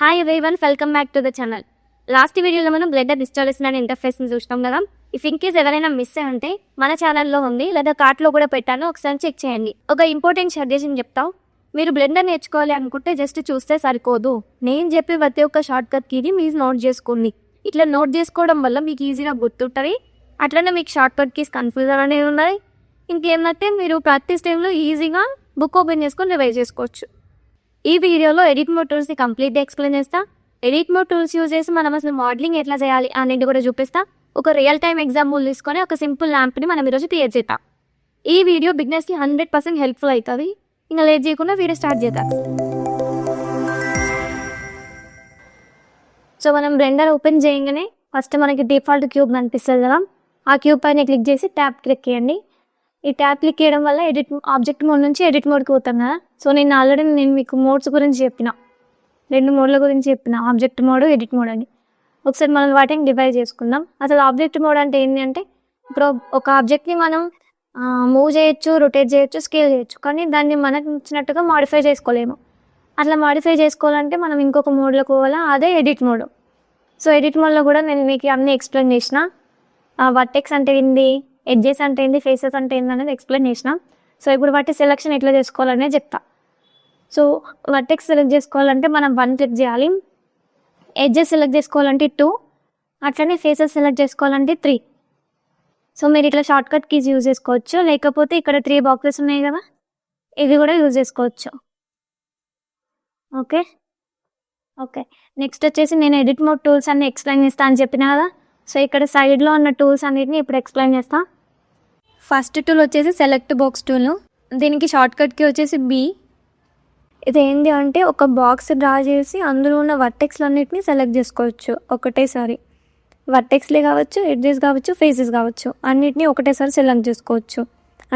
Hi one welcome back to the channel last వీడియోలో మనం blood distillation అనే ఇంటర్ఫేస్ని చూసినాం కదా? ఇఫ్ ఇన్ కేస్ ఎవరైనా మిస్ అయి ఉంటే మన ఛానల్లో ఉంది లేదా కార్ట్లో కూడా పెట్టాను ఒకసారి చెక్ చేయండి. ఒక ఇంపార్టెంట్ సజెషన్ చెప్తాం. మీరు బ్లెండర్ నేర్చుకోవాలి అనుకుంటే జస్ట్ చూస్తే సరిపోదు. నేను చెప్పే ప్రతి ఒక్క షార్ట్ కట్ కీని మీరు నోట్ చేసుకోండి. ఇట్లా నోట్ చేసుకోవడం వల్ల మీకు ఈజీగా గుర్తుంటుంది. అట్లనే మీకు షార్ట్ కట్ కీస్ కన్ఫ్యూజన్ అనేది ఉన్నాయి ఇంకేంటంటే మీరు ప్రాక్టీస్ టైంలో ఈజీగా బుక్ ఓపెన్ చేసుకొని రివైజ్ చేసుకోవచ్చు. ఈ వీడియోలో ఎడిట్ మోడ్ టూల్స్ని కంప్లీట్గా ఎక్స్ప్లెయిన్ చేస్తా. ఎడిట్ మోడ్ టూల్స్ యూజ్ చేసి మనం అసలు మోడలింగ్ ఎట్లా చేయాలి అనేది కూడా చూపిస్తా. ఒక రియల్ టైం ఎగ్జాంపుల్ తీసుకొని ఒక సింపుల్ ల్యాంప్ని మనం ఈరోజు క్రియేట్ చేద్దాం. ఈ వీడియో బిగ్నెస్కి హండ్రెడ్ పర్సెంట్ హెల్ప్ఫుల్ అవుతుంది. ఇంకా లేట్ చేయకుండా వీడియో స్టార్ట్ చేద్దాం. సో మనం బ్లెండర్ ఓపెన్ చేయగానే ఫస్ట్ మనకి డిఫాల్ట్ క్యూబ్ కనిపిస్తుంది కదా. ఆ క్యూబ్ పైన క్లిక్ చేసి ట్యాప్ క్లిక్ చేయండి. ఈ ట్యాప్ క్లిక్ చేయడం వల్ల ఎడిట్ ఆబ్జెక్ట్ మోడ్ నుంచి ఎడిట్ మోడ్కి పోతాం కదా. సో నేను ఆల్రెడీ నేను మీకు మోడ్స్ గురించి చెప్పిన. రెండు మోడ్ల గురించి చెప్పిన. ఆబ్జెక్ట్ మోడ్ ఎడిట్ మోడ్ అని. ఒకసారి మనం వాటిని డివైడ్ చేసుకుందాం. అసలు ఆబ్జెక్ట్ మోడ్ అంటే ఏంటి అంటే ఇప్పుడు ఒక ఆబ్జెక్ట్ని మనం మూవ్ చేయొచ్చు రొటేట్ చేయొచ్చు స్కేల్ చేయొచ్చు. కానీ దాన్ని మనకు నచ్చినట్టుగా మాడిఫై చేసుకోలేము. అట్లా మాడిఫై చేసుకోవాలంటే మనం ఇంకొక మోడ్లోకి పోవాలా? అదే ఎడిట్ మోడ్. సో ఎడిట్ మోడ్లో కూడా నేను మీకు అన్నీ ఎక్స్ప్లెయిన్ చేసిన. వర్టెక్స్ అంటే ఏంది? ఎడ్జెస్ అంటే ఏంది ఫేసెస్ అంటే ఏంది అనేది ఎక్స్ప్లెయిన్ చేసిన. సో ఇప్పుడు వాటి సెలెక్షన్ ఎట్లా చేసుకోవాలనే చెప్తా. సో వర్టెక్స్ సెలెక్ట్ చేసుకోవాలంటే మనం వన్ క్లిక్ చేయాలి. ఎడ్జెస్ సెలెక్ట్ చేసుకోవాలంటే టూ అట్లనే ఫేసెస్ సెలెక్ట్ చేసుకోవాలంటే త్రీ సో మీరు ఇట్లా షార్ట్ కట్ కీస్ యూజ్ చేసుకోవచ్చు. లేకపోతే ఇక్కడ త్రీ బాక్సెస్ ఉన్నాయి కదా ఇది కూడా యూజ్ చేసుకోవచ్చు. ఓకే ఓకే నెక్స్ట్ వచ్చేసి నేను ఎడిట్ మోడ్ టూల్స్ అన్ని ఎక్స్ప్లెయిన్ చేస్తాను అని చెప్పిన కదా సో ఇక్కడ సైడ్లో ఉన్న టూల్స్ అన్నిటిని ఇప్పుడు ఎక్స్ప్లెయిన్ చేస్తా. ఫస్ట్ టూల్ వచ్చేసి సెలెక్ట్ బాక్స్ టూల్. దీనికి షార్ట్కట్కి వచ్చేసి బి. ఇది ఏంటి అంటే ఒక బాక్స్ డ్రా చేసి అందులో ఉన్న వర్టెక్స్లన్నిటిని సెలెక్ట్ చేసుకోవచ్చు ఒకటేసారి వర్టెక్స్లే కావచ్చు ఎడ్జెస్ కావచ్చు ఫేసెస్ కావచ్చు అన్నిటిని ఒకటేసారి సెలెక్ట్ చేసుకోవచ్చు.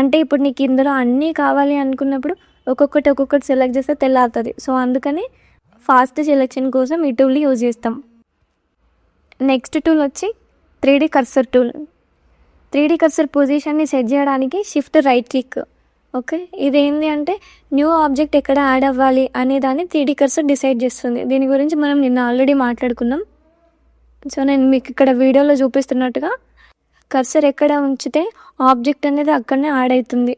అంటే ఇప్పుడు నీకు ఇందులో అన్నీ కావాలి అనుకున్నప్పుడు ఒక్కొక్కటి ఒక్కొక్కటి సెలెక్ట్ చేస్తే తెల్లారుతుంది. సో అందుకని ఫాస్ట్ సెలెక్షన్ కోసం ఈ టూల్ని యూజ్ చేస్తాం. నెక్స్ట్ టూల్ వచ్చి three D cursor tool. Three D cursor పొజిషన్ని set చేయడానికి షిఫ్ట్ రైట్ క్లిక్. ఓకే? ఇదేంటి అంటే న్యూ ఆబ్జెక్ట్ ఎక్కడ యాడ్ అవ్వాలి అనే దాన్ని త్రీ డీ కర్సర్ డిసైడ్ చేస్తుంది. దీని గురించి మనం నిన్న ఆల్రెడీ మాట్లాడుకున్నాం. సో నేను మీకు ఇక్కడ వీడియోలో చూపిస్తున్నట్టుగా కర్సర్ ఎక్కడ ఉంచితే ఆబ్జెక్ట్ అనేది అక్కడనే యాడ్ అవుతుంది.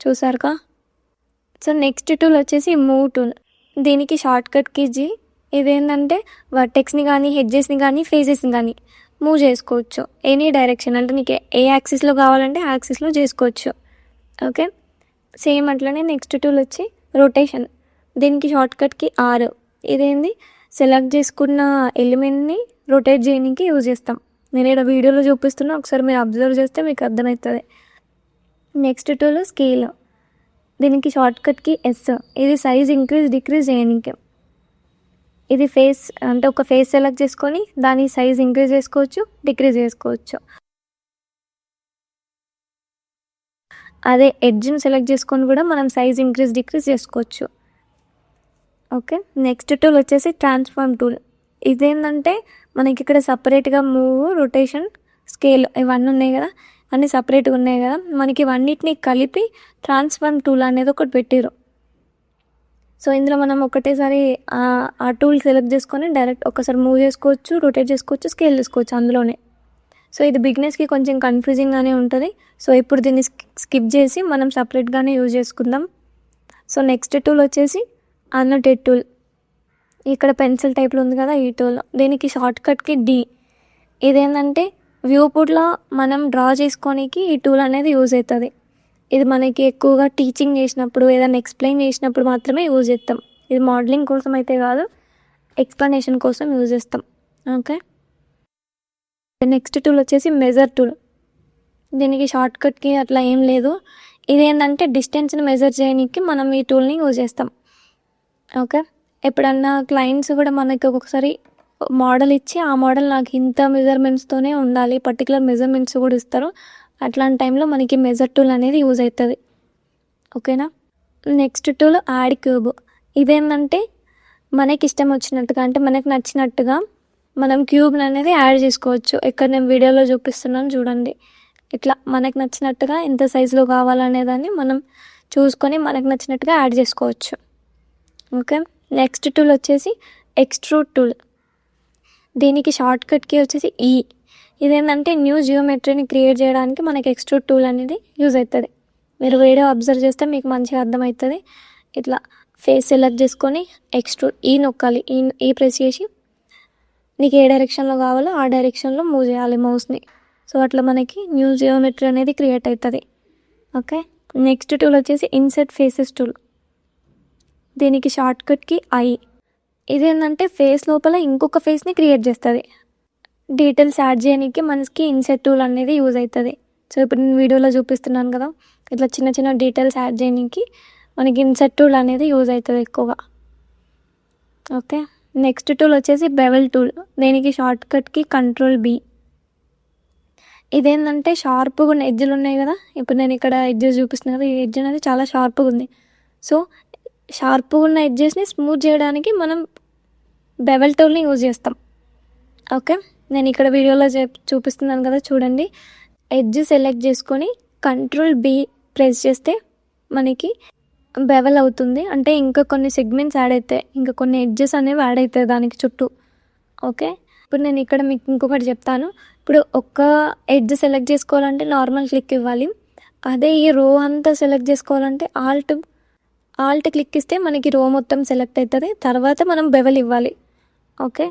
చూసారుగా? సో నెక్స్ట్ టూల్ వచ్చేసి మూవ్ టూల్. దీనికి షార్ట్ కట్ కీజీ ఇదేంటంటే వర్టెక్స్ని కానీ హెడ్జెస్ని కానీ ఫేసెస్ని కానీ మూవ్ చేసుకోవచ్చు. ఎనీ డైరెక్షన్ అంటే నీకు ఏ యాక్సిస్లో కావాలంటే యాక్సిస్లో చేసుకోవచ్చు. ఓకే సేమ్ అట్లనే నెక్స్ట్ టూల్ వచ్చి రొటేషన్ దీనికి షార్ట్కట్కి ఆర్ ఇదేంది? సెలెక్ట్ చేసుకున్న ఎలిమెంట్ని రొటేట్ చేయడానికి యూజ్ చేస్తాం. నేను ఇక్కడ వీడియోలో చూపిస్తున్నా ఒకసారి మీరు అబ్జర్వ్ చేస్తే మీకు అర్థమవుతుంది. నెక్స్ట్ టూల్ స్కేల్ దీనికి షార్ట్కట్కి ఎస్ ఇది సైజ్ ఇంక్రీజ్ డిక్రీజ్ చేయడానికి. ఇది ఫేస్ అంటే ఒక ఫేస్ సెలెక్ట్ చేసుకొని దాని సైజ్ ఇంక్రీజ్ చేసుకోవచ్చు డిక్రీజ్ చేసుకోవచ్చు. అదే ఎడ్జ్ని సెలెక్ట్ చేసుకొని కూడా మనం సైజ్ ఇంక్రీజ్ డిక్రీజ్ చేసుకోవచ్చు. ఓకే నెక్స్ట్ టూల్ వచ్చేసి ట్రాన్స్ఫార్మ్ టూల్. ఇదేంటంటే మనకి ఇక్కడ సపరేట్గా మూవ్ రొటేషన్ స్కేల్ ఇవన్నీ ఉన్నాయి కదా అన్నీ సపరేట్గా ఉన్నాయి కదా మనకి ఇవన్నిటిని కలిపి ట్రాన్స్ఫార్మ్ టూల్ అనేది ఒకటి పెట్టారు సో ఇందులో మనం ఒకటేసారి ఆ టూల్ సెలెక్ట్ చేసుకొని డైరెక్ట్ ఒకసారి మూవ్ చేసుకోవచ్చు రొటేట్ చేసుకోవచ్చు స్కేల్ చేసుకోవచ్చు అందులోనే. సో ఇది బిగ్నెస్కి కొంచెం కన్ఫ్యూజింగ్గానే ఉంటుంది. సో ఇప్పుడు దీన్ని స్కిప్ చేసి మనం సపరేట్గానే యూజ్ చేసుకుందాం. సో నెక్స్ట్ టూల్ వచ్చేసి అన్నోటెడ్ టూల్ ఇక్కడ పెన్సిల్ టైప్లో ఉంది కదా ఈ టూల్ దీనికి షార్ట్ కట్కి డి ఇదేంటంటే వ్యూ పుట్లో మనం డ్రా చేసుకోనికి ఈ టూల్ అనేది యూజ్ అవుతుంది. ఇది మనకి ఎక్కువగా టీచింగ్ చేసినప్పుడు ఏదైనా ఎక్స్ప్లెయిన్ చేసినప్పుడు మాత్రమే యూజ్ చేస్తాం ఇది మోడలింగ్ కోసం అయితే కాదు ఎక్స్ప్లెనేషన్ కోసం యూజ్ చేస్తాం. ఓకే నెక్స్ట్ టూల్ వచ్చేసి మెజర్ టూల్ దీనికి షార్ట్ కట్కి అట్లా ఏం లేదు. ఇదేంటంటే డిస్టెన్స్ని మెజర్ చేయడానికి మనం ఈ టూల్ని యూజ్ చేస్తాం. ఓకే ఎప్పుడన్నా క్లయింట్స్ కూడా మనకి ఒక్కొక్కసారి మోడల్ ఇచ్చి ఆ మోడల్ నాకు ఇంత మెజర్మెంట్స్తోనే ఉండాలి పర్టికులర్ మెజర్మెంట్స్ కూడా ఇస్తారు. అట్లాంటి టైంలో మనకి మెజర్ టూల్ అనేది యూజ్ అవుతుంది. ఓకేనా? Next tool add cube. ఇదేంటంటే మనకి ఇష్టం వచ్చినట్టుగా అంటే మనకు నచ్చినట్టుగా మనం క్యూబ్ని అనేది యాడ్ చేసుకోవచ్చు. ఇక్కడ నేను వీడియోలో చూపిస్తున్నాను చూడండి. ఇట్లా మనకు నచ్చినట్టుగా ఎంత సైజులో కావాలనేదాన్ని మనం చూసుకొని మనకు నచ్చినట్టుగా యాడ్ చేసుకోవచ్చు. ఓకే? నెక్స్ట్ టూల్ వచ్చేసి ఎక్స్ట్రూడ్ టూల్. దీనికి షార్ట్ కట్కి వచ్చేసి ఈ. ఇదేంటంటే న్యూ జియోమెట్రీని క్రియేట్ చేయడానికి మనకి ఎక్స్ట్రూడ్ టూల్ అనేది యూజ్ అవుతుంది. మీరు వీడియో అబ్జర్వ్ చేస్తే మీకు మంచిగా అర్థమవుతుంది. ఇట్లా ఫేస్ సెలెక్ట్ చేసుకొని ఎక్స్ట్రూడ్ ఈ నొక్కాలి ఈ ఈ ప్రెస్ చేసి నీకు ఏ డైరెక్షన్లో కావాలో ఆ డైరెక్షన్లో మూవ్ చేయాలి మౌస్ని సో అట్లా మనకి న్యూ జియోమెట్రీ అనేది క్రియేట్ అవుతుంది. ఓకే నెక్స్ట్ టూల్ వచ్చేసి ఇన్సెట్ ఫేసెస్ టూల్ దీనికి షార్ట్ కట్కి ఐ ఇదేంటంటే ఫేస్ లోపల ఇంకొక ఫేస్ని క్రియేట్ చేస్తుంది. డీటెయిల్స్ యాడ్ చేయడానికి మనకి ఇన్సెట్ టూల్ అనేది యూజ్ అవుతుంది. సో ఇప్పుడు నేను వీడియోలో చూపిస్తున్నాను కదా ఇట్లా చిన్న చిన్న డీటెయిల్స్ యాడ్ చేయడానికి మనకి ఇన్సెట్ టూల్ అనేది యూజ్ అవుతుంది ఎక్కువగా. ఓకే నెక్స్ట్ టూల్ వచ్చేసి బెవెల్ టూల్. దీనికి షార్ట్ కట్కి కంట్రోల్ బి. ఇదేంటంటే షార్ప్గా ఉన్న ఎడ్జ్లు ఉన్నాయి కదా ఇప్పుడు నేను ఇక్కడ ఎడ్జెస్ చూపిస్తున్నాను కదా ఈ ఎడ్జ్ అనేది చాలా షార్ప్గా ఉంది. సో షార్ప్గా ఉన్న ఎడ్జెస్ని స్మూత్ చేయడానికి మనం బెవెల్ టూల్ని యూజ్ చేస్తాం. ఓకే నేను ఇక్కడ వీడియోలో చెప్ చూపిస్తున్నాను కదా చూడండి. ఎడ్జ్ సెలెక్ట్ చేసుకొని కంట్రోల్ బి ప్రెస్ చేస్తే మనకి బెవెల్ అవుతుంది. అంటే ఇంకా కొన్ని సెగ్మెంట్స్ యాడ్ అవుతాయి ఇంకా కొన్ని ఎడ్జెస్ అనేవి యాడ్ అవుతాయి దానికి చుట్టూ. ఓకే? ఇప్పుడు నేను ఇక్కడ మీకు ఇంకొకటి చెప్తాను. ఇప్పుడు ఒక్క ఎడ్జ్ సెలెక్ట్ చేసుకోవాలంటే నార్మల్ క్లిక్ ఇవ్వాలి. అదే ఈ రో అంతా సెలెక్ట్ చేసుకోవాలంటే ఆల్ట్ ఆల్ట్ క్లిక్ ఇస్తే మనకి రో మొత్తం సెలెక్ట్ అవుతుంది. తర్వాత మనం బెవెల్ ఇవ్వాలి. ఓకే?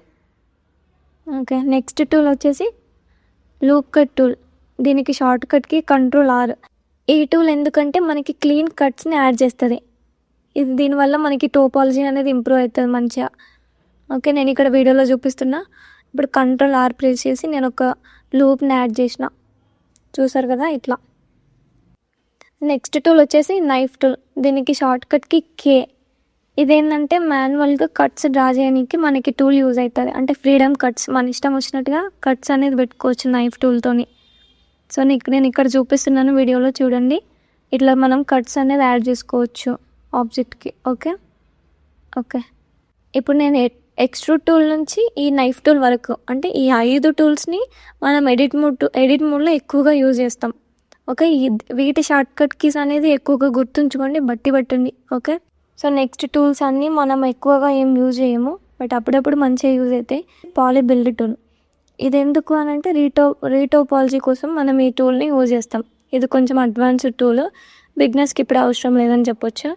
ఓకే నెక్స్ట్ టూల్ వచ్చేసి లూప్ కట్ టూల్ దీనికి షార్ట్ కట్కి కంట్రోల్ ఆర్ ఈ టూల్ ఎందుకంటే మనకి క్లీన్ కట్స్ని యాడ్ చేస్తుంది. ఇది దీనివల్ల మనకి టోపాలజీ అనేది ఇంప్రూవ్ అవుతుంది మంచిగా. ఓకే నేను ఇక్కడ వీడియోలో చూపిస్తున్నా. ఇప్పుడు కంట్రోల్ ఆర్ ప్రెస్ చేసి నేను ఒక లూప్ని యాడ్ చేసిన. చూసారు కదా ఇట్లా. నెక్స్ట్ టూల్ వచ్చేసి నైఫ్ టూల్ దీనికి షార్ట్ కట్కి కే ఇదేంటంటే మాన్యువల్గా కట్స్ డ్రా చేయడానికి మనకి టూల్ యూజ్ అవుతుంది అంటే ఫ్రీడమ్ కట్స్. మన ఇష్టం వచ్చినట్టుగా కట్స్ అనేది పెట్టుకోవచ్చు నైఫ్ టూల్తోని. సో నీకు నేను ఇక్కడ చూపిస్తున్నాను వీడియోలో చూడండి. ఇట్లా మనం కట్స్ అనేది యాడ్ చేసుకోవచ్చు ఆబ్జెక్ట్కి. ఓకే? ఓకే. ఇప్పుడు నేను ఎక్స్ట్రూడ్ టూల్ నుంచి ఈ నైఫ్ టూల్ వరకు అంటే ఈ ఐదు టూల్స్ని మనం ఎడిట్ మోడ్ ఎడిట్ మోడ్లో ఎక్కువగా యూజ్ చేస్తాం. ఓకే? ఈ వీటి షార్ట్ కట్ కీస్ అనేది ఎక్కువగా గుర్తుంచుకోండి బట్టి పట్టండి. ఓకే? సో నెక్స్ట్ టూల్స్ అన్నీ మనం ఎక్కువగా ఏం యూజ్ చేయము బట్ అప్పుడప్పుడు మంచిగా యూజ్ అవుతాయి పాలీ బిల్డ్ టూల్. ఇది ఎందుకు అని అంటే రీటో రీటోపాలజీ కోసం మనం ఈ టూల్ని యూజ్ చేస్తాం. ఇది కొంచెం అడ్వాన్స్డ్ టూల్ బిగ్నెస్కి ఇప్పుడు అవసరం లేదని చెప్పొచ్చు.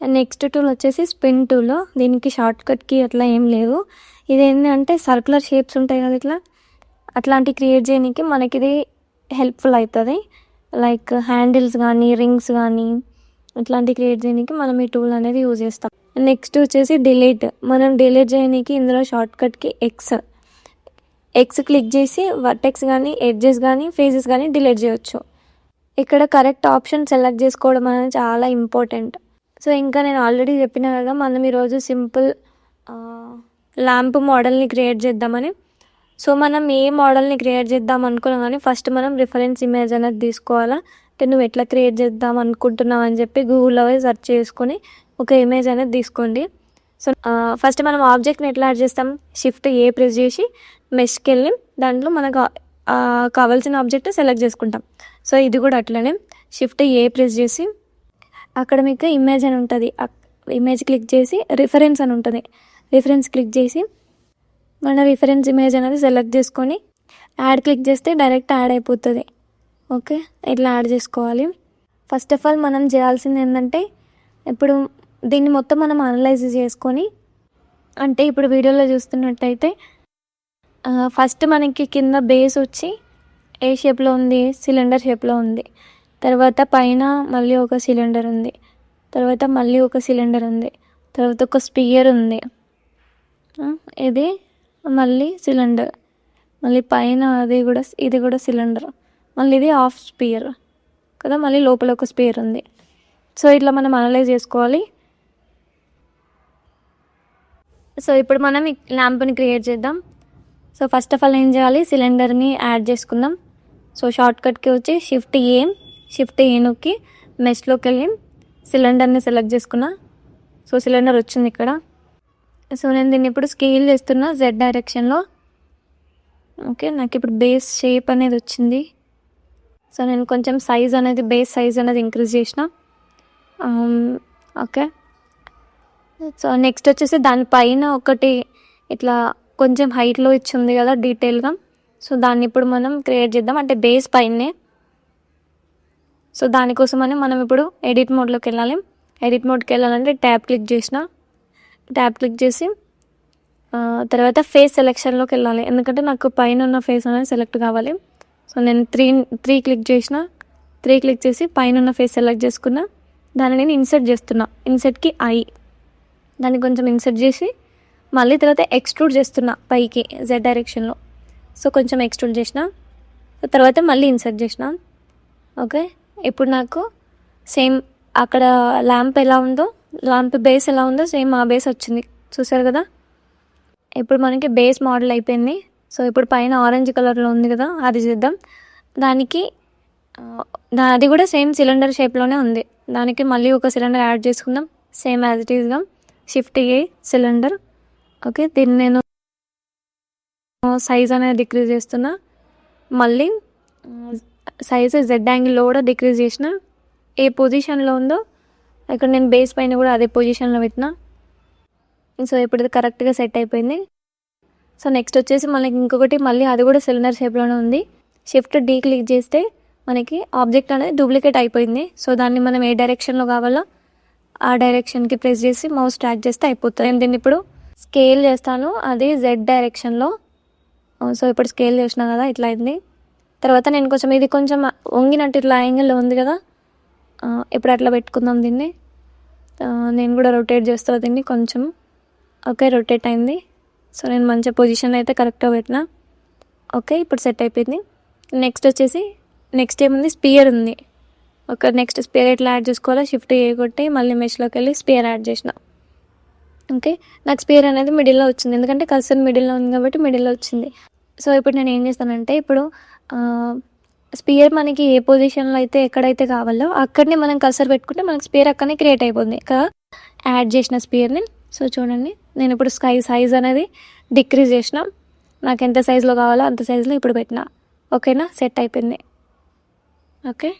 నెక్స్ట్ టూల్ వచ్చేసి స్పిన్ టూల్ దీనికి షార్ట్ కట్కి అట్లా ఏం లేవు. ఇది ఏంటంటే సర్కులర్ షేప్స్ ఉంటాయి కదా ఇట్లా? అట్లాంటివి క్రియేట్ చేయడానికి మనకి ఇది హెల్ప్ఫుల్ అవుతుంది. లైక్ హ్యాండిల్స్ కానీ రింగ్స్ కానీ ఇట్లాంటివి క్రియేట్ చేయడానికి మనం ఈ టూల్ అనేది యూజ్ చేస్తాం. నెక్స్ట్ వచ్చేసి డిలీట్ మనం డిలీట్ చేయడానికి ఇందులో షార్ట్ కట్కి ఎక్స్ ఎక్స్ క్లిక్ చేసి వర్టెక్స్ కానీ ఎడ్జెస్ కానీ ఫేజెస్ కానీ డిలీట్ చేయొచ్చు. ఇక్కడ కరెక్ట్ ఆప్షన్ సెలెక్ట్ చేసుకోవడం అనేది చాలా ఇంపార్టెంట్ సో ఇంకా నేను ఆల్రెడీ చెప్పిన కదా మనం ఈరోజు సింపుల్ ల్యాంప్ మోడల్ని క్రియేట్ చేద్దామని. సో మనం ఏ మోడల్ని క్రియేట్ చేద్దాం అనుకున్నాం కానీ ఫస్ట్ మనం రిఫరెన్స్ ఇమేజ్ అనేది తీసుకోవాలా? అంటే నువ్వు ఎట్లా క్రియేట్ చేద్దాం అనుకుంటున్నావు అని చెప్పి గూగుల్లో సెర్చ్ చేసుకొని ఒక ఇమేజ్ అనేది తీసుకోండి. సో ఫస్ట్ మనం ఆబ్జెక్ట్ని ఎట్లా యాడ్ చేస్తాం? షిఫ్ట్ ఏ ప్రెస్ చేసి మెష్కి వెళ్ళి దాంట్లో మనకు కావాల్సిన ఆబ్జెక్ట్ సెలెక్ట్ చేసుకుంటాం. సో ఇది కూడా అట్లనే. షిఫ్ట్ ఏ ప్రెస్ చేసి అక్కడ మీకు ఇమేజ్ అని ఉంటుంది. ఇమేజ్ క్లిక్ చేసి రిఫరెన్స్ అని ఉంటుంది. రిఫరెన్స్ క్లిక్ చేసి మన రిఫరెన్స్ ఇమేజ్ అనేది సెలెక్ట్ చేసుకొని యాడ్ క్లిక్ చేస్తే డైరెక్ట్ యాడ్ అయిపోతుంది. ఓకే ఇట్లా యాడ్ చేసుకోవాలి. ఫస్ట్ ఆఫ్ ఆల్ మనం చేయాల్సింది ఏంటంటే ఇప్పుడు దీన్ని మొత్తం మనం అనలైజ్ చేసుకొని అంటే ఇప్పుడు వీడియోలో చూస్తున్నట్టయితే ఫస్ట్ మనకి కింద బేస్ వచ్చి ఏ షేప్లో ఉంది సిలిండర్ షేప్లో ఉంది. తర్వాత పైన మళ్ళీ ఒక సిలిండర్ ఉంది. తర్వాత మళ్ళీ ఒక సిలిండర్ ఉంది. తర్వాత ఒక స్పియర్ ఉంది. ఇది మళ్ళీ సిలిండర్ మళ్ళీ పైన అది కూడా ఇది కూడా సిలిండర్ మళ్ళీ ఇది హాఫ్ స్పియర్ కదా మళ్ళీ లోపల ఒక స్పియర్ ఉంది. సో ఇట్లా మనం అనలైజ్ చేసుకోవాలి. సో ఇప్పుడు మనం ఈ ల్యాంప్ని క్రియేట్ చేద్దాం. సో ఫస్ట్ ఆఫ్ ఆల్ ఏం చేయాలి? సిలిండర్ని యాడ్ చేసుకుందాం. సో షార్ట్ కట్కి వచ్చి షిఫ్ట్ ఏం షిఫ్ట్ ఏ నొక్కి మెష్లోకి వెళ్ళి సిలిండర్ని సెలెక్ట్ చేసుకున్నా. సో సిలిండర్ వచ్చింది ఇక్కడ. సో నేను దీన్ని ఇప్పుడు స్కేల్ చేస్తున్నా జెడ్ డైరెక్షన్లో ఓకే నాకు ఇప్పుడు బేస్ షేప్ అనేది వచ్చింది. సో నేను కొంచెం సైజ్ అనేది బేస్ సైజ్ అనేది ఇంక్రీజ్ చేసిన. ఓకే సో నెక్స్ట్ వచ్చేసి దానిపైన ఒకటి ఇట్లా కొంచెం హైట్లో ఇచ్చి ఉంది కదా డీటెయిల్గా సో దాన్ని ఇప్పుడు మనం క్రియేట్ చేద్దాం. అంటే బేస్ పైనే. సో దానికోసమని మనం ఇప్పుడు ఎడిట్ మోడ్లోకి వెళ్ళాలి. ఎడిట్ మోడ్కి వెళ్ళాలంటే ట్యాబ్ క్లిక్ చేసిన. ట్యాబ్ క్లిక్ చేసి uh, తర్వాత ఫేస్ సెలెక్షన్లోకి వెళ్ళాలి. ఎందుకంటే నాకు పైన ఉన్న ఫేస్ అనేది సెలెక్ట్ కావాలి. సో నేను త్రీ త్రీ క్లిక్ చేసిన. త్రీ క్లిక్ చేసి పైన ఉన్న ఫేస్ సెలెక్ట్ చేసుకున్నా. దాన్ని నేను ఇన్సర్ట్ చేస్తున్నా. ఇన్సర్ట్కి ఐ దాన్ని కొంచెం ఇన్సర్ట్ చేసి మళ్ళీ తర్వాత ఎక్స్ట్రూడ్ చేస్తున్నా పైకి జెడ్ డైరెక్షన్లో సో కొంచెం ఎక్స్ట్రూడ్ చేసిన. తర్వాత మళ్ళీ ఇన్సర్ట్ చేసిన. ఓకే ఇప్పుడు నాకు సేమ్ అక్కడ ల్యాంప్ ఎలా ఉందో ల్యాంప్ బేస్ ఎలా ఉందో సేమ్ ఆ బేస్ వచ్చింది. చూసారు కదా? ఇప్పుడు మనకి బేస్ మోడల్ అయిపోయింది. సో ఇప్పుడు పైన ఆరెంజ్ కలర్లో ఉంది కదా అది చేద్దాం. దానికి దా- అది కూడా సేమ్ సిలిండర్ షేప్లోనే ఉంది. దానికి మళ్ళీ ఒక సిలిండర్ యాడ్ చేసుకుందాం. సేమ్ యాజ్ ఇట్ ఈస్గా. Shift A cylinder. ఓకే దీన్ని నేను సైజ్ అనేది డిక్రీజ్ చేస్తున్నా. మళ్ళీ సైజ్ జెడ్ యాంగిల్లో కూడా డిక్రీజ్ చేసిన. ఏ పొజిషన్లో ఉందో ఇక్కడ నేను బేస్ పైన కూడా అదే పొజిషన్లో పెట్టిన. సో ఇప్పుడు ఇది కరెక్ట్గా సెట్ అయిపోయింది. సో నెక్స్ట్ వచ్చేసి మనకి ఇంకొకటి మళ్ళీ అది కూడా సిలిండర్ షేప్లోనే ఉంది. షిఫ్ట్ డీ క్లిక్ చేస్తే మనకి ఆబ్జెక్ట్ అనేది డూప్లికేట్ అయిపోయింది. సో దాన్ని మనం ఏ డైరెక్షన్లో కావాలో ఆ డైరెక్షన్కి ప్రెస్ చేసి మౌస్ ట్రాక్ చేస్తే అయిపోతుంది. నేను దీన్ని ఇప్పుడు స్కేల్ చేస్తాను. అది జెడ్ డైరెక్షన్లో సో ఇప్పుడు స్కేల్ చేసిన కదా ఇట్లా అయింది. తర్వాత నేను కొంచెం ఇది కొంచెం వంగినట్టు ఇట్లా యాంగిల్లో ఉంది కదా. ఇప్పుడు అట్లా పెట్టుకుందాం దీన్ని. నేను కూడా రొటేట్ చేస్తా దీన్ని కొంచెం. ఓకే రొటేట్ అయింది. సో నేను మంచి పొజిషన్ అయితే కరెక్ట్గా పెట్టిన. ఓకే ఇప్పుడు సెట్ అయిపోయింది. నెక్స్ట్ వచ్చేసి నెక్స్ట్ ఏముంది? స్పియర్ ఉంది. ఒక నెక్స్ట్ స్పియర్ ఎట్లా యాడ్ చేసుకోవాలో షిఫ్ట్ చేయగొట్టి మళ్ళీ మెష్లోకి వెళ్ళి స్పియర్ యాడ్ చేసిన. ఓకే నాకు స్పియర్ అనేది మిడిల్లో వచ్చింది. ఎందుకంటే కల్సర్ మిడిల్లో ఉంది కాబట్టి మిడిల్లో వచ్చింది. సో ఇప్పుడు నేను ఏం చేస్తానంటే ఇప్పుడు స్పియర్ మనకి ఏ పొజిషన్లో అయితే ఎక్కడైతే కావాలో అక్కడనే మనం కల్సర్ పెట్టుకుంటే మనకి స్పియర్ అక్కడనే క్రియేట్ అయిపోతుంది. కదా? యాడ్ చేసిన స్పియర్ని సో చూడండి. నేను ఇప్పుడు స్కై సైజ్ అనేది డిక్రీజ్ చేసిన నాకు ఎంత సైజులో కావాలో అంత సైజులో ఇప్పుడు పెట్టిన. ఓకేనా? సెట్ అయిపోయింది. ఓకే?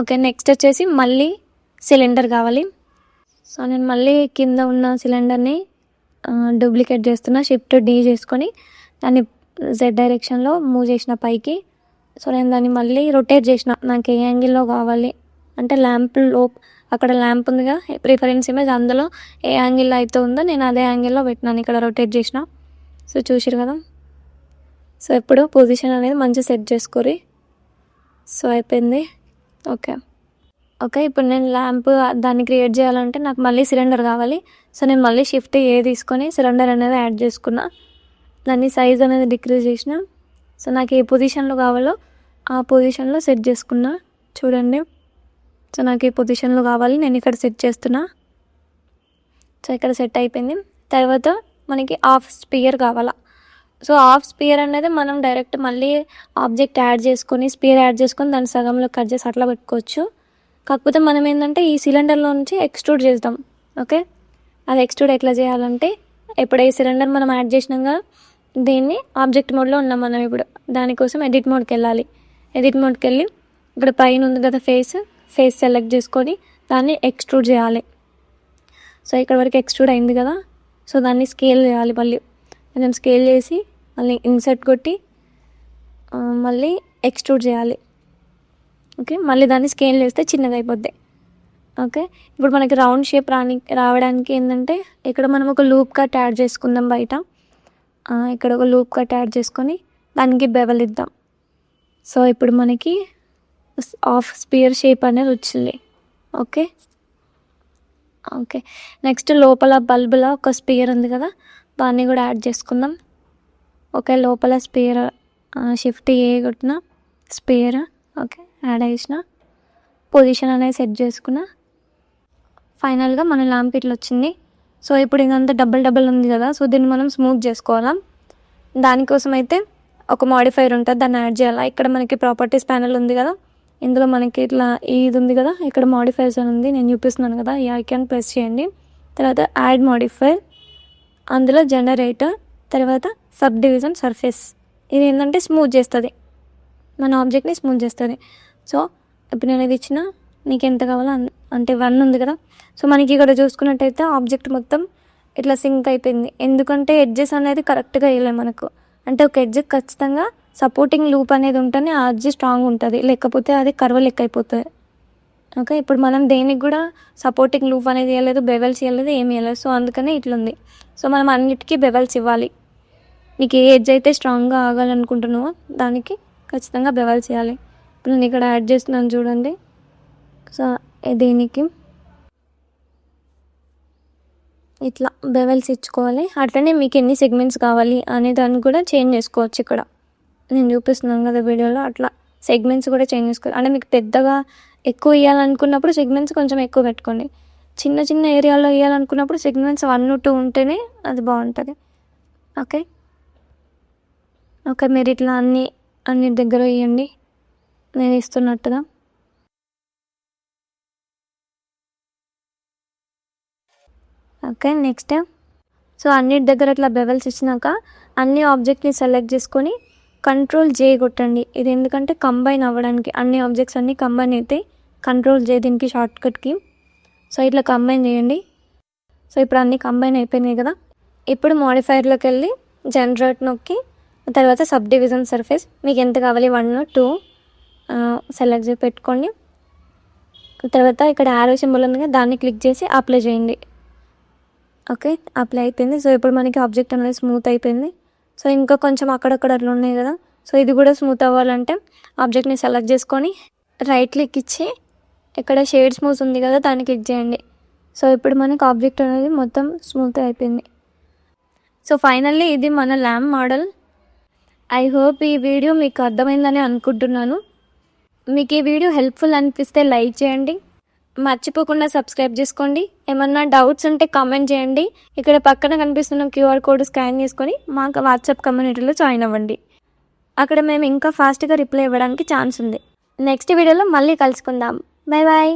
ఓకే నెక్స్ట్ వచ్చేసి మళ్ళీ సిలిండర్ కావాలి. సో నేను మళ్ళీ కింద ఉన్న సిలిండర్ని డూప్లికేట్ చేస్తున్నా షిఫ్ట్ డీ చేసుకొని దాన్ని జెడ్ డైరెక్షన్లో మూవ్ చేసిన పైకి. సో నేను దాన్ని మళ్ళీ రొటేట్ చేసిన. నాకు ఏ యాంగిల్లో కావాలి? అంటే ల్యాంప్ లోపు అక్కడ ల్యాంప్ ఉందిగా. ప్రిఫరెన్స్ ఇమేజ్ అందులో ఏ యాంగిల్లో అయితే ఉందో నేను అదే యాంగిల్లో పెట్టినాను. ఇక్కడ రొటేట్ చేసిన. సో చూసిరు కదా. సో ఎప్పుడు పొజిషన్ అనేది మంచిగా సెట్ చేసుకోరి. సో అయిపోయింది. ఓకే. ఓకే ఇప్పుడు నేను ల్యాంప్ దాన్ని క్రియేట్ చేయాలంటే నాకు మళ్ళీ సిలిండర్ కావాలి. సో నేను మళ్ళీ షిఫ్ట్ ఏ తీసుకొని సిలిండర్ అనేది యాడ్ చేసుకున్నా. దాన్ని సైజ్ అనేది డిక్రీజ్ చేసిన. సో నాకు ఏ పొజిషన్లో కావాలో ఆ పొజిషన్లో సెట్ చేసుకున్నా. చూడండి. సో నాకు ఈ పొజిషన్లో కావాలి నేను ఇక్కడ సెట్ చేస్తున్నా. సో ఇక్కడ సెట్ అయిపోయింది. తర్వాత మనకి హాఫ్ స్పియర్ కావాలా. సో హాఫ్ స్పియర్ అనేది మనం డైరెక్ట్ మళ్ళీ ఆబ్జెక్ట్ యాడ్ చేసుకొని స్పియర్ యాడ్ చేసుకొని దాన్ని సగంలో కట్ చేసి అట్లా పెట్టుకోవచ్చు. కాకపోతే మనం ఏంటంటే ఈ సిలిండర్లో నుంచి ఎక్స్ట్రూడ్ చేద్దాం ఓకే? అది ఎక్స్ట్రూడ్ ఎట్లా చేయాలంటే ఎప్పుడు ఈ సిలిండర్ మనం యాడ్ చేసినాక దీన్ని ఆబ్జెక్ట్ మోడ్లో ఉన్నాం మనం ఇప్పుడు. దానికోసం ఎడిట్ మోడ్కి వెళ్ళాలి. ఎడిట్ మోడ్కి వెళ్ళి ఇక్కడ పైన ఉంది కదా ఫేస్. ఫేస్ సెలెక్ట్ చేసుకొని దాన్ని ఎక్స్ట్రూడ్ చేయాలి. సో ఇక్కడ వరకు ఎక్స్ట్రూడ్ అయింది కదా? సో దాన్ని స్కేల్ చేయాలి మళ్ళీ. కొంచెం స్కేల్ చేసి మళ్ళీ ఇన్సర్ట్ కొట్టి మళ్ళీ ఎక్స్ట్రూడ్ చేయాలి. ఓకే? మళ్ళీ దాన్ని స్కేల్ చేస్తే చిన్నగా అయిపోద్ది. ఓకే? ఇప్పుడు మనకి రౌండ్ షేప్ రాని రావడానికి ఏంటంటే ఇక్కడ మనం ఒక లూప్ కట్ యాడ్ చేసుకుందాం బయట. ఇక్కడ ఒక లూప్ కట్ యాడ్ చేసుకొని దానికి బెవల్ ఇద్దాం సో ఇప్పుడు మనకి ఆఫ్ స్పియర్ షేప్ అనేది వచ్చింది. ఓకే? ఓకే. నెక్స్ట్ లోపల బల్బులో ఒక స్పియర్ ఉంది కదా? దాన్ని కూడా యాడ్ చేసుకుందాం. ఓకే లోపల స్పియర్ షిఫ్ట్ ఏ కొట్టిన స్పియర్ ఓకే యాడ్ చేసిన. పొజిషన్ అనేది సెట్ చేసుకున్న. ఫైనల్గా మన ల్యాంప్ ఇట్లా వచ్చింది. సో ఇప్పుడు ఇదంతా డబల్ డబల్ ఉంది కదా? సో దీన్ని మనం స్మూత్ చేసుకోవాలా? దానికోసం అయితే ఒక మాడిఫైర్ ఉంటుంది దాన్ని యాడ్ చేయాలా? ఇక్కడ మనకి ప్రాపర్టీస్ ప్యానల్ ఉంది కదా? ఇందులో మనకి ఇట్లా ఇది ఉంది కదా ఇక్కడ మాడిఫైర్స్ అని ఉంది నేను చూపిస్తున్నాను కదా ఈ ఐకాన్ ప్రెస్ చేయండి. తర్వాత యాడ్ మాడిఫైర్ అందులో జనరేటర్ తర్వాత సబ్ డివిజన్ సర్ఫేస్ ఇది ఏంటంటే స్మూత్ చేస్తుంది. మన ఆబ్జెక్ట్ని స్మూత్ చేస్తుంది. సో ఇప్పుడు నేను ఇది ఇచ్చిన నీకు ఎంత కావాలో అన్- అంటే వన్ ఉంది కదా. సో మనకి ఇక్కడ చూసుకున్నట్టయితే ఆబ్జెక్ట్ మొత్తం ఇట్లా సింక్ అయిపోయింది. ఎందుకంటే ఎడ్జెస్ అనేది కరెక్ట్గా వేయలేము మనకు. అంటే ఒక ఎడ్జ్ ఖచ్చితంగా సపోర్టింగ్ లూప్ అనేది ఉంటేనే ఆ స్ట్రాంగ్ ఉంటుంది. లేకపోతే అది కర్వ లెక్క అయిపోతుంది ఓకే? ఇప్పుడు మనం దేనికి కూడా సపోర్టింగ్ లూప్ అనేది ఇవ్వలేదు బెవెల్స్ ఇవ్వలేదు ఏమి ఇవ్వలేదు సో అందుకనే ఇట్లుంది. సో మనం అన్నిటికీ బెవెల్స్ ఇవ్వాలి. నీకు ఏ ఎడ్జ్ అయితే స్ట్రాంగ్గా ఆగాలనుకుంటున్నావో దానికి ఖచ్చితంగా బెవెల్స్ ఇవ్వాలి ఇప్పుడు నేను ఇక్కడ యాడ్ చేస్తున్నాను చూడండి. సో దీనికి? ఇట్లా బెవెల్స్ ఇచ్చుకోవాలి. అట్లనే మీకు ఎన్ని సెగ్మెంట్స్ కావాలి అనే దాన్ని కూడా చేంజ్ చేసుకోవచ్చు ఇక్కడ. నేను చూపిస్తున్నాను కదా వీడియోలో అట్లా సెగ్మెంట్స్ కూడా చేంజ్ చేసుకోవాలి అంటే మీకు పెద్దగా ఎక్కువ ఇవ్వాలనుకున్నప్పుడు సెగ్మెంట్స్ కొంచెం ఎక్కువ పెట్టుకోండి. చిన్న చిన్న ఏరియాలో ఇవ్వాలనుకున్నప్పుడు సెగ్మెంట్స్ వన్ టూ ఉంటేనే అది బాగుంటుంది. ఓకే ఓకే మీరు ఇట్లా అన్ని అన్ని దగ్గర ఇవ్వండి నేను ఇస్తున్నట్టుగా. ఓకే నెక్స్ట్ సో అన్నిటి దగ్గర ఇట్లా బెవెల్స్ ఇచ్చినాక అన్ని ఆబ్జెక్ట్ని సెలెక్ట్ చేసుకొని కంట్రోల్ జే కొట్టండి ఇది ఎందుకంటే కంబైన్ అవ్వడానికి అన్ని ఆబ్జెక్ట్స్ అన్నీ కంబైన్ అయితే కంట్రోల్ జే దీనికి షార్ట్కట్కి. సో ఇట్లా కంబైన్ చేయండి. సో ఇప్పుడు అన్నీ కంబైన్ అయిపోయినాయి కదా. ఇప్పుడు మోడిఫైర్లోకి వెళ్ళి జనరేట్ నొక్కి తర్వాత సబ్ డివిజన్ సర్ఫేస్ మీకు ఎంత కావాలి? వన్ టూ సెలెక్ట్ చేసి పెట్టుకోండి. తర్వాత ఇక్కడ యారో సింబల్ ఉంది కదా దాన్ని క్లిక్ చేసి అప్లై చేయండి. ఓకే అప్లై అయిపోయింది. సో ఇప్పుడు మనకి ఆబ్జెక్ట్ అనేది స్మూత్ అయిపోయింది. సో ఇంకా కొంచెం అక్కడక్కడ అట్లా ఉన్నాయి కదా. సో ఇది కూడా స్మూత్ అవ్వాలంటే ఆబ్జెక్ట్ని సెలెక్ట్ చేసుకొని రైట్ క్లిక్ ఇచ్చి ఇక్కడ షేడ్ స్మూత్ ఉంది కదా దాన్ని క్లిక్ చేయండి. సో ఇప్పుడు మనకు ఆబ్జెక్ట్ అనేది మొత్తం స్మూత్ అయిపోయింది. సో ఫైనల్లీ ఇది మన ల్యాంప్ మోడల్ ఐ హోప్ ఈ వీడియో మీకు అర్థమైందని అనుకుంటున్నాను. మీకు ఈ వీడియో హెల్ప్ఫుల్ అనిపిస్తే లైక్ చేయండి. మర్చిపోకుండా సబ్స్క్రైబ్ చేసుకోండి. ఏమన్నా డౌట్స్ ఉంటే కామెంట్ చేయండి. ఇక్కడ పక్కన కనిపిస్తున్న క్యూఆర్ కోడ్ స్కాన్ చేసుకొని మాకు వాట్సాప్ కమ్యూనిటీలో జాయిన్ అవ్వండి. అక్కడ మేము ఇంకా ఫాస్ట్గా రిప్లై ఇవ్వడానికి ఛాన్స్ ఉంది. నెక్స్ట్ వీడియోలో మళ్ళీ కలుసుకుందాం. Bye bye